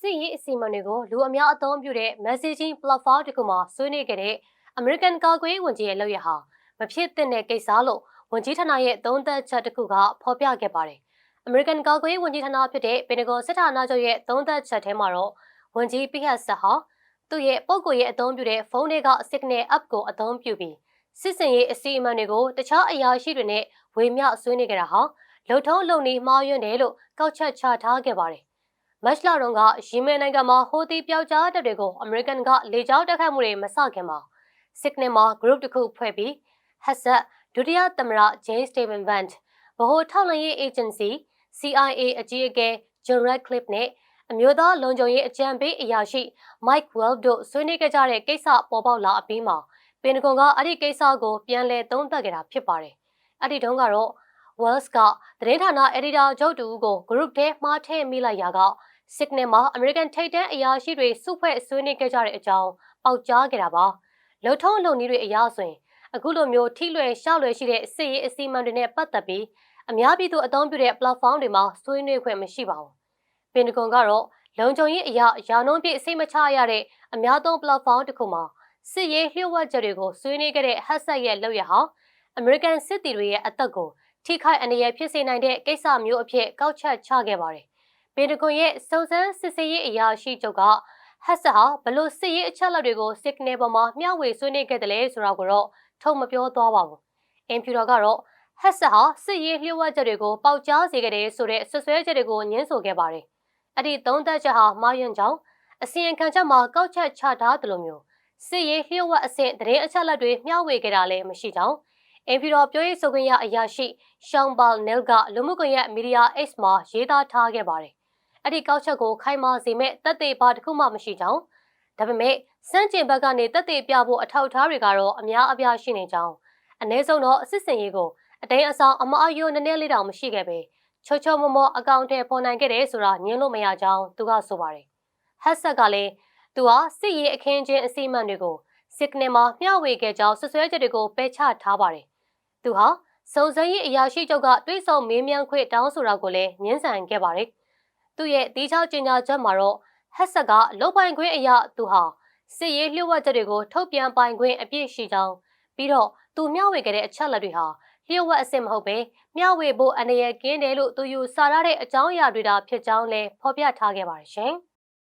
စစ်ရေးအစီအမံတွေကိုလူအများအသုံးပြုတဲ့ messaging platform တစ်ခုမှာဆွေးနွေးခဲ့တဲ့ American ကာကွယ်ရေးဝန်ကြီးရဲ့လုပ်ရဟာမဖြစ်သင့်တဲ့ကိစ္စလို့ဝန်ကြီးဌာနရဲ့သုံးသပ်ချက်တစ်ခုကဖော်ပြခဲ့ပါတယ်။ American ကာကွယ်ရေးဝန်ကြီးဌာနဖြစ်တဲ့ပင်တဂွန်စစ်ဌာနချုပ်ရဲ့သုံးသပ်ချက်ထဲမှာတော့ဝန်ကြီးပိဟတ်ဆက်ဟာသူ့ရဲ့ပုံကိုယ်ရဲ့အသုံးပြုတဲ့ဖုန်းတွေက Signal app ကိုအသုံးပြုပြီးစစ်စင်ရေးအစီအမံတွေကိုတခြားအရာရှိတွေနဲ့ဝေမျှဆွေးနွေးကြတာဟာလုံထုံးလုံနေမှားယွင်းတယ်လို့ကောက်ချက်ချထားခဲ့ပါတယ်။ မတ်လတုန်းကယီမင်နိုင်ငံမှာဟိုသီပျောက်ကြားတပ်တွေကိုအမေရိကန်ကလေကြောင်းတိုက်ခိုက်မှုတွေမစခင်မှာ Signal မှာ group တစ်ခုဖွဲ့ပြီး Hassad ဒုတိယသမ္မတ James Stephen Vance ဗဟိုထောက်လှမ်းရေး agency CIA အကြီးအကဲ John Radcliffe နဲ့အမျိုးသားလုံခြုံရေးအကြံပေးအရာရှိ Mike Weld တို့ဆွေးနွေးခဲ့ကြတဲ့ကိစ္စပေါ်ပေါက်လာအပြီးမှာပင်တဂွန်ကအဲ့ဒီကိစ္စကိုပြန်လည်သုံးသပ်ခဲ့တာဖြစ်ပါတယ်။အဲ့ဒီတုန်းကတော့ Wells ကသတင်းဌာန editor ချုပ်တူကို group ထဲမှာထည့်မိလိုက်ရာက Signal မှာ American ထိပ်တန်းအရာရှိတွေစုဖွဲ့ဆွေးနွေးခဲ့ကြတဲ့အကြောင်းပေါက်ကြားခဲ့တာပါ။လုံထုံးလုံနည်းတွေအရဆိုရင်အခုလိုမျိုးထိလွယ်ရှောက်လွယ်ရှိတဲ့စစ်ရေးအစီအမံတွေနဲ့ပတ်သက်ပြီးအများပြည်သူအသုံးပြုတဲ့ platform တွေမှာဆွေးနွေးခွင့်မရှိပါဘူး။ပင်တဂွန်ကတော့လုံခြုံရေးအရာရာနှုန်းပြည့်စိတ်မချရတဲ့အများသုံး platform တစ်ခုမှာစစ်ရေးလျှို့ဝှက်ချက်တွေကိုဆွေးနွေးခဲ့တဲ့ Hassad ရဲ့လုပ်ရဟာ American စစ်တီတွေရဲ့အသက်ကိုထိခိုက်အနေရဖြစ်စေနိုင်တဲ့ကိစ္စမျိုးအဖြစ်ကောက်ချက်ချခဲ့ပါတယ်။ ပင်တဂွန်ရဲ့စုံစမ်းစစ်ဆေးရေးအရာရှိချုပ်ကဟက်ဆာဟာဘလို့စစ်ရေးအချက်အလက်တွေကို signal ပေါ်မှာမျှဝေဆွေးနွေးခဲ့တယ်လဲဆိုတာကိုတော့ထုတ်မပြောသွားပါဘူး။အင်ဖြူတော်ကတော့ဟက်ဆာဟာစစ်ရေးလျှို့ဝှက်ချက်တွေကိုပေါက်ကြားစေခဲ့တယ်ဆိုတဲ့ဆွဆွဲချက်တွေကိုညှင်းဆိုခဲ့ပါတယ်။အဲ့ဒီသုံးသက်ချက်ဟာမှားယွင်းကြောင်းအစီရင်ခံချက်မှာကောက်ချက်ချထားသလိုမျိုးစစ်ရေးလျှို့ဝှက်အဆင့်သတင်းအချက်အလက်တွေမျှဝေခဲ့တာလည်းမရှိကြောင်းအင်ဖီတော်ပြောရေးဆိုခွင့်ရအရာရှိရှောင်းဘာနယ်ကလူမှုကွန်ရက်မီဒီယာ X မှာရေးသားထားခဲ့ပါတယ်။ အဲ့ဒီကောက်ချက်ကိုခိုင်မာစေမဲ့တက်သေးပါတစ်ခုမှမရှိကြောင်းဒါပေမဲ့စန့်ကျင်ဘက်ကနေတက်သေးပြဖို့အထောက်အထားတွေကတော့အများအပြားရှိနေကြောင်းအ ਨੇ ဆုံးတော့အစစ်စင်ရေးကိုအတိုင်းအဆောင်အမအယိုးနည်းနည်းလေးတောင်မရှိခဲ့ပဲချောချောမောမောအကောင့်ထဲပေါ်နိုင်ခဲ့တယ်ဆိုတာညင်းလို့မရကြောင်းသူကဆိုပါတယ်။ဟက်ဆက်ကလည်းသူဟာစစ်ရေးအခင်းချင်းအစီအမံတွေကို Signal မှာမျှဝေခဲ့ကြောင်းဆွဆွဲချက်တွေကိုပယ်ချထားပါတယ်။သူဟာစုံစမ်းရေးအရာရှိချုပ်ကတွေးဆောင်မေးမြန်းခွင့်တောင်းဆိုတာကိုလည်းညှင်းဆန်ခဲ့ပါတယ်။ သူရဲ့တီးခြောက်ကျင်ညာချက်မှာတော့ဟက်ဆက်ကလုတ်ပိုင်ခွင့်အရာသူဟာစစ်ရေးလျှို့ဝှက်ချက်တွေကိုထုတ်ပြန်ပိုင်ခွင့်အပြည့်ရှိကြောင်းပြီးတော့သူမျှဝေခဲ့တဲ့အချက်လက်တွေဟာလျှို့ဝှက်အစစ်မဟုတ်ပဲမျှဝေဖို့အနေရကင်းတယ်လို့သူယူဆရတဲ့အကြောင်းအရာတွေဒါဖြစ်ကြောင်းလည်းဖော်ပြထားခဲ့ပါတယ်ရှင်။